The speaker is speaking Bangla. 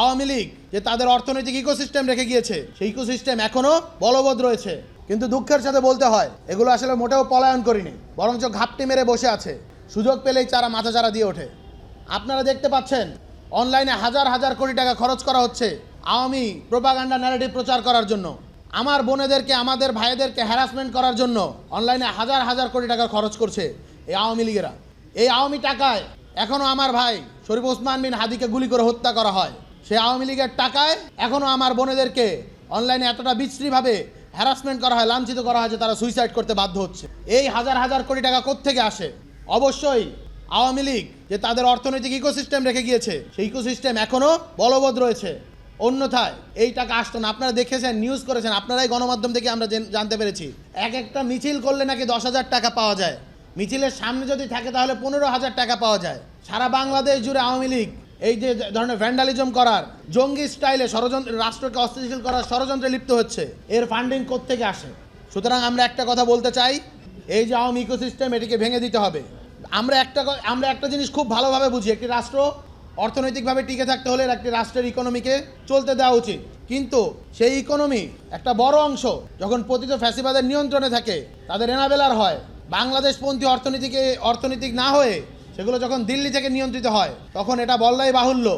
আওয়ামী লীগ, যে তাদের অর্থনৈতিক ইকোসিস্টেম রেখে গিয়েছে, সেই ইকোসিস্টেম এখনও বলবৎ রয়েছে। কিন্তু দুঃখের সাথে বলতে হয়, এগুলো আসলে মোটেও পলায়ন করিনি, বরঞ্চ ঘাপটি মেরে বসে আছে। সুযোগ পেলেই চারা মাথা চারা দিয়ে ওঠে। আপনারা দেখতে পাচ্ছেন অনলাইনে হাজার হাজার কোটি টাকা খরচ করা হচ্ছে আওয়ামী প্রোপাগান্ডা ন্যারেটিভ প্রচার করার জন্য। আমার বোনেদেরকে, আমাদের ভাইদেরকে হ্যারাসমেন্ট করার জন্য অনলাইনে হাজার হাজার কোটি টাকা খরচ করছে এই আওয়ামী লীগেরা। এই আওয়ামী টাকায় এখনও আমার ভাই শরীফ ওসমান বিন হাদিকে গুলি করে হত্যা করা হয়। সেই আওয়ামী লীগের টাকায় এখনও আমার বোনেদেরকে অনলাইনে এতটা বিশ্রীভাবে হ্যারাসমেন্ট করা হয়, লাঞ্ছিত করা হয় যে তারা সুইসাইড করতে বাধ্য হচ্ছে। এই হাজার হাজার কোটি টাকা কোত্থেকে আসে? অবশ্যই আওয়ামী লীগ যে তাদের অর্থনৈতিক ইকোসিস্টেম রেখে গিয়েছে, সেই ইকোসিস্টেম এখনও বলবৎ রয়েছে। অন্যথায় এই টাকা আসতো না। আপনারা দেখেছেন নিউজ করেছেন, আপনারাই গণমাধ্যম থেকে আমরা জানতে পেরেছি। এক একটা মিছিল করলে নাকি দশ হাজার টাকা পাওয়া যায়। মিছিলের সামনে যদি থাকে তাহলে পনেরো হাজার টাকা পাওয়া যায়। সারা বাংলাদেশ জুড়ে আওয়ামী লীগ এই যে ধরনের ভ্যান্ডালিজম করার, জঙ্গি স্টাইলে ষড়যন্ত্র, রাষ্ট্রকে অস্থিতিশীল করার ষড়যন্ত্রে লিপ্ত হচ্ছে, এর ফান্ডিং কোত্থেকে আসে? সুতরাং আমরা একটা কথা বলতে চাই, এই যে আওয়ামী ইকোসিস্টেম এটিকে ভেঙে দিতে হবে। আমরা একটা আমরা একটা জিনিস খুব ভালোভাবে বুঝি, একটি রাষ্ট্র অর্থনৈতিকভাবে টিকে থাকতে হলে একটি রাষ্ট্রের ইকোনমিকে চলতে দেওয়া উচিত। কিন্তু সেই ইকোনমি একটা বড় অংশ, যখন পতিত ফ্যাসিবাদের নিয়ন্ত্রণে থাকে, তাদের এনাবেলার হয়। বাংলাদেশপন্থী অর্থনীতিকে অর্থনৈতিক না হয়ে সেগুলো যখন দিল্লি থেকে নিয়ন্ত্রিত হয় তখন এটা বললাই বাহুল্য।